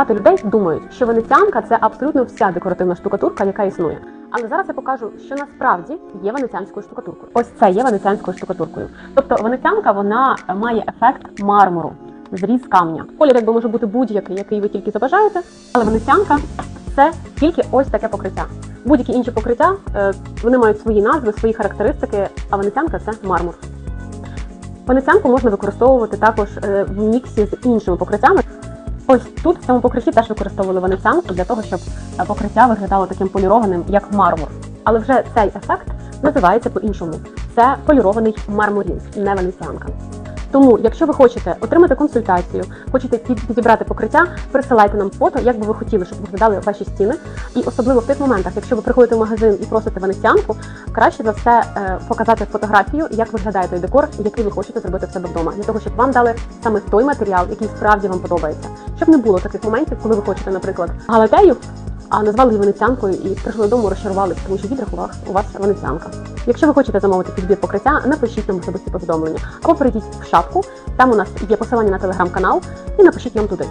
Багато людей думають, що венеціанка це абсолютно вся декоративна штукатурка, яка існує. Але зараз я покажу, що насправді є венеціанською штукатуркою. Ось це є венеціанською штукатуркою. Тобто венеціанка вона має ефект мармуру, зріз камня. Колір якби може бути будь-який, який ви тільки забажаєте, але венеціанка це тільки ось таке покриття. Будь-які інші покриття е, вони мають свої назви, свої характеристики, а венеціанка це мармур. Венеціанку можна використовувати також е, в міксі з іншими покриттями. Ось тут в цьому покритті теж використовували венеціанку для того, щоб е, покриття виглядало таким полірованим, як мармур. Але вже цей ефект називається по-іншому. Це полірований мармурін, не венеціанка. Тому, якщо ви хочете отримати консультацію, хочете підібрати покриття, присилайте нам фото, як би ви хотіли, щоб виглядали ваші стіни. І особливо в тих моментах, якщо ви приходите в магазин і просите венеціанку, краще за все е, показати фотографію, як виглядає той декор, який ви хочете зробити в себе вдома, для того, щоб вам дали саме той матеріал, який справді вам подобається. Щоб не було таких моментів, коли ви хочете, наприклад, галатею, а назвали венеціанкою і прийшли додому, розчарували, тому що вас у вас венеціанка. Якщо ви хочете замовити підбір покриття, напишіть нам особисті повідомлення або перейдіть в шапку. Там у нас є посилання на телеграм-канал і напишіть нам туди.